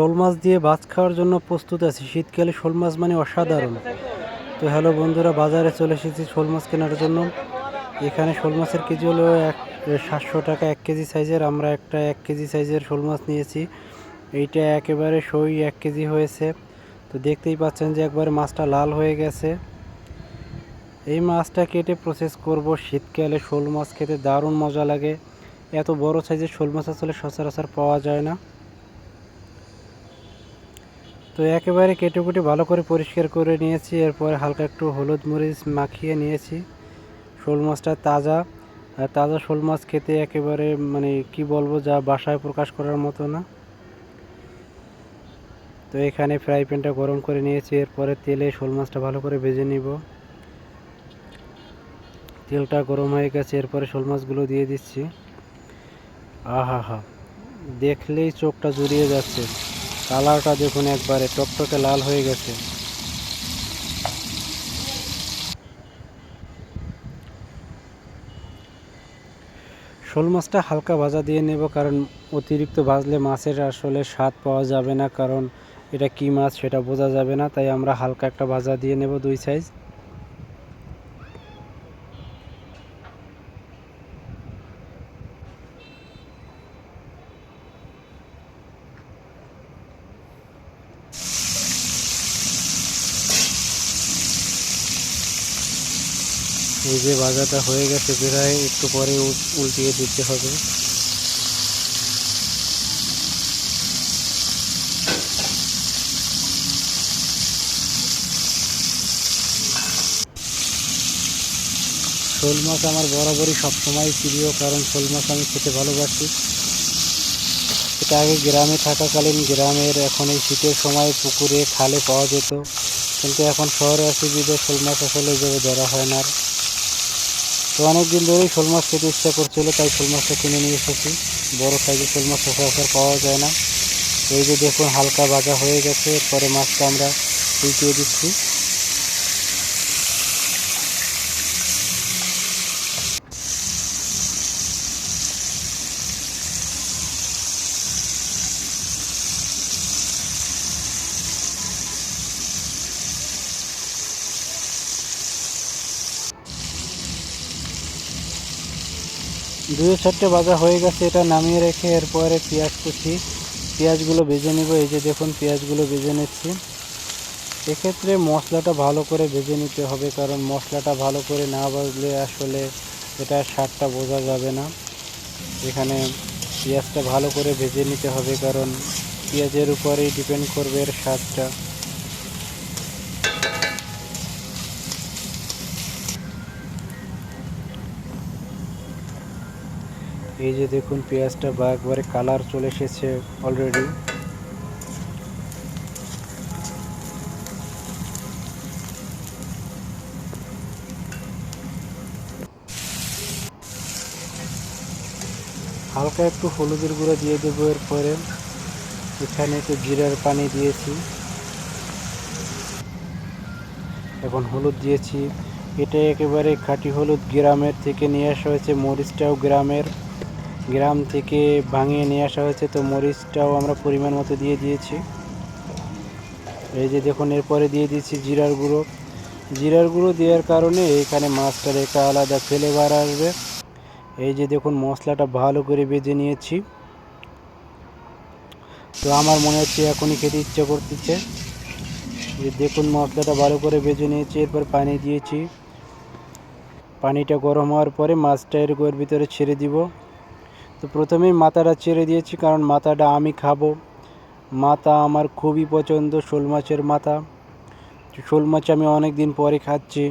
শোল মাছ দিয়ে ভাত খাওয়ার জন্য প্রস্তুত আছি। শীতকালে শোল মাছ মানে অসাধারণ। তো হ্যালো বন্ধুরা, বাজারে চলে এসেছি শোল মাছ কেনার জন্য। এখানে শোল মাছের কেজি হলো এক, সাতশো টাকা এক কেজি সাইজের। আমরা একটা এক কেজি সাইজের শোল মাছ নিয়েছি। এইটা একেবারে সই এক কেজি হয়েছে। তো দেখতেই পাচ্ছেন যে একবারে মাছটা লাল হয়ে গেছে। এই মাছটা কেটে প্রসেস করব। শীতকালে শোল মাছ খেতে দারুণ মজা লাগে। এত বড় সাইজের শোল মাছ আসলে সচরাচর পাওয়া যায় না। তো একেবারে কেটে কুটে ভালো করে পরিষ্কার করে নিয়েছি, এরপরে হালকা একটু হলুদ মরিচ মাখিয়ে নিয়েছি। শোল মাছটা তাজা, আর তাজা শোল মাছ খেতে একেবারে মানে কি বলব, যা বাসায় প্রকাশ করার মতো না। তো এখানে ফ্রাই প্যানটা গরম করে নিয়েছি, এরপরে তেলে শোল মাছটা ভালো করে ভেজে নিব। তেলটা গরম হয়ে গেছে, এরপরে শোল মাছগুলো দিয়ে দিচ্ছি। আহা হা দেখলেই চোখটা জুড়িয়ে যাচ্ছে। কালারটা দেখুন একবারে টকটকে লাল হয়ে গেছে। শোল মাছটা হালকা ভাজা দিয়ে নেব, কারণ অতিরিক্ত ভাজলে মাছের আসলে স্বাদ পাওয়া যাবে না, কারণ এটা কি মাছ সেটা বোঝা যাবে না, তাই আমরা হালকা একটা ভাজা দিয়ে নেব দুই সাইজ এই যে ভাজাটা হয়ে গেছে প্রায়, একটু পরে উল- উল্টিয়ে দিতে হবে। শোল মাছ আমার বরাবরই সবসময় প্রিয়, কারণ শোল মাছ আমি খেতে ভালোবাসি। এটা আগে গ্রামে থাকাকালীন, গ্রামের এখন এই শীতের সময় পুকুরে খালে পাওয়া যেত। কিন্তু এখন শহরে আসি বিদে শোল মাছ আসলে এইভাবে ধরা হয় না। তো অনেক দিন ধরেই শোল মাছ খেতে ইচ্ছা করছিল, তাই শোল মাছটা কিনে নিয়ে এসেছি। বড়ো সাইজে শোল মাছ সচরাচর পাওয়া যায় না। এই যে দেখুন, হালকা ভাজা হয়ে গেছে, এরপরে মাছটা আমরা উল্টিয়ে দিচ্ছি। দুই চারটে ভাজা হয়ে গেছে, এটা নামিয়ে রেখে এরপরে পেঁয়াজ কুচি। পেঁয়াজগুলো ভেজে নেব, এই যে দেখুন পেঁয়াজগুলো ভেজে নিচ্ছি। এক্ষেত্রে মশলাটা ভালো করে ভেজে নিতে হবে, কারণ মশলাটা ভালো করে না ভাজলে আসলে এটা স্বাদটা বোঝা যাবে না। এখানে পেঁয়াজটা ভালো করে ভেজে নিতে হবে, কারণ পেঁয়াজের উপরেই ডিপেন্ড করবে এর স্বাদটা। এই যে দেখুন পেঁয়াজটা বা একবারে কালার চলে এসেছে অলরেডি হালকা একটু হলুদের গুঁড়ো দিয়ে দেবো এরপরে। এখানে একটু জিরার পানি দিয়েছি। এখন হলুদ দিয়েছি। এটা একেবারে খাঁটি হলুদ। গ্রামের থেকে নিয়ে আসা হয়েছে, মরিচটাও গ্রামের। গ্রাম থেকে ভাঙিয়ে নিয়ে আসা হয়েছে, তো মরিচটাও আমরা পরিমাণ মতো দিয়ে দিয়েছি। এই যে দেখুন, এরপরে দিয়ে দিয়েছি জিরার গুঁড়ো। জিরার গুঁড়ো দেওয়ার কারণে এখানে মাছটার একটা আলাদা ফ্লেভার আসবে। এই যে দেখুন, মশলাটা ভালো করে বেজে নিয়েছি। তো আমার মনে হচ্ছে এখনই খেতে ইচ্ছা করতেছে। যে দেখুন, মশলাটা ভালো করে বেজে নিয়েছি, এরপর পানি দিয়েছি। পানিটা গরম হওয়ার পরে মাছটা এর ভিতরে ছেড়ে দিব। তো প্রথমেই মাথাটা ছেড়ে দিয়েছি, কারণ মাথাটা আমি খাব। মাথা আমার খুবই পছন্দ, শোল মাছের মাথা। শোল মাছ আমি অনেক দিন পরে খাচ্ছি।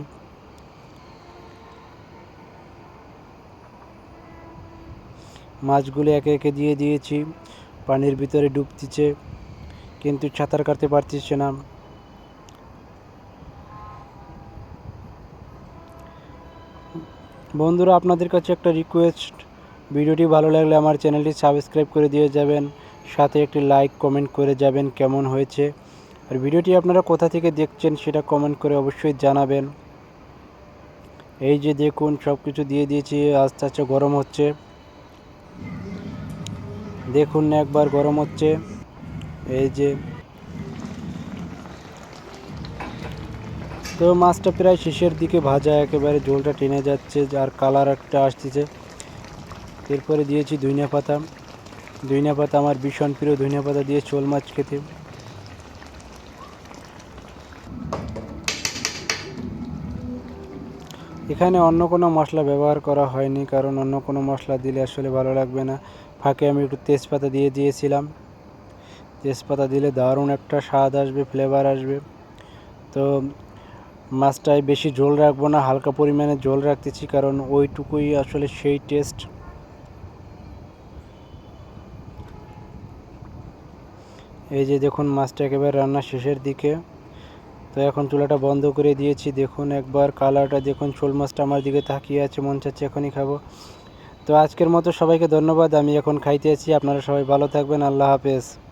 মাছগুলো একে একে দিয়ে দিয়েছি, পানির ভিতরে ডুবতিছে, কিন্তু সাঁতার কাটতে পারতেছে না। বন্ধুরা, আপনাদের কাছে একটা রিকোয়েস্ট ভিডিওটি ভালো লাগলে আমার চ্যানেলটি সাবস্ক্রাইব করে দিয়ে যাবেন, সাথে একটি লাইক, কমেন্ট করে যাবেন কেমন হয়েছে। আর ভিডিওটি আপনারা কোথা থেকে দেখছেন সেটা কমেন্ট করে অবশ্যই জানাবেন। এই যে দেখুন সব কিছু দিয়ে দিয়েছি, আস্তে আস্তে গরম হচ্ছে। দেখুন না, একবার গরম হচ্ছে। এই যে। তো মাছটা প্রায় শেষের দিকে ভাজা, একেবারে ঝোলটা টেনে যাচ্ছে, আর কালার একটা আসতেছে। এরপরে দিয়েছি ধনিয়া পাতা। ধনিয়া পাতা আমার ভীষণ প্রিয়, ধনিয়া পাতা দিয়ে চোল মাছ খেতে। এখানে অন্য কোনো মশলা ব্যবহার করা হয়নি, কারণ অন্য কোনো মশলা দিলে আসলে ভালো লাগবে না। ফাঁকে আমি একটু তেজপাতা দিয়ে দিয়েছিলাম। তেজপাতা দিলে দারুণ একটা স্বাদ আসবে ফ্লেভার আসবে। তো মাছটায় বেশি ঝোল রাখব না, হালকা পরিমাণে ঝোল রাখতেছি, কারণ ওইটুকুই আসলে সেই টেস্ট এই যে দেখুন, মাছটা একেবারে রান্না শেষের দিকে। তো এখন চুলাটা বন্ধ করে দিয়েছি। দেখুন, একবার কালারটা দেখুন, শোল মাছটা আমার দিকে তাকিয়ে আছে, মন চাচ্ছে এখনই খাব। তো আজকের মতো সবাইকে ধন্যবাদ, আমি এখন খাইতে আছি। আপনারা সবাই ভালো থাকবেন, আল্লাহ হাফেজ।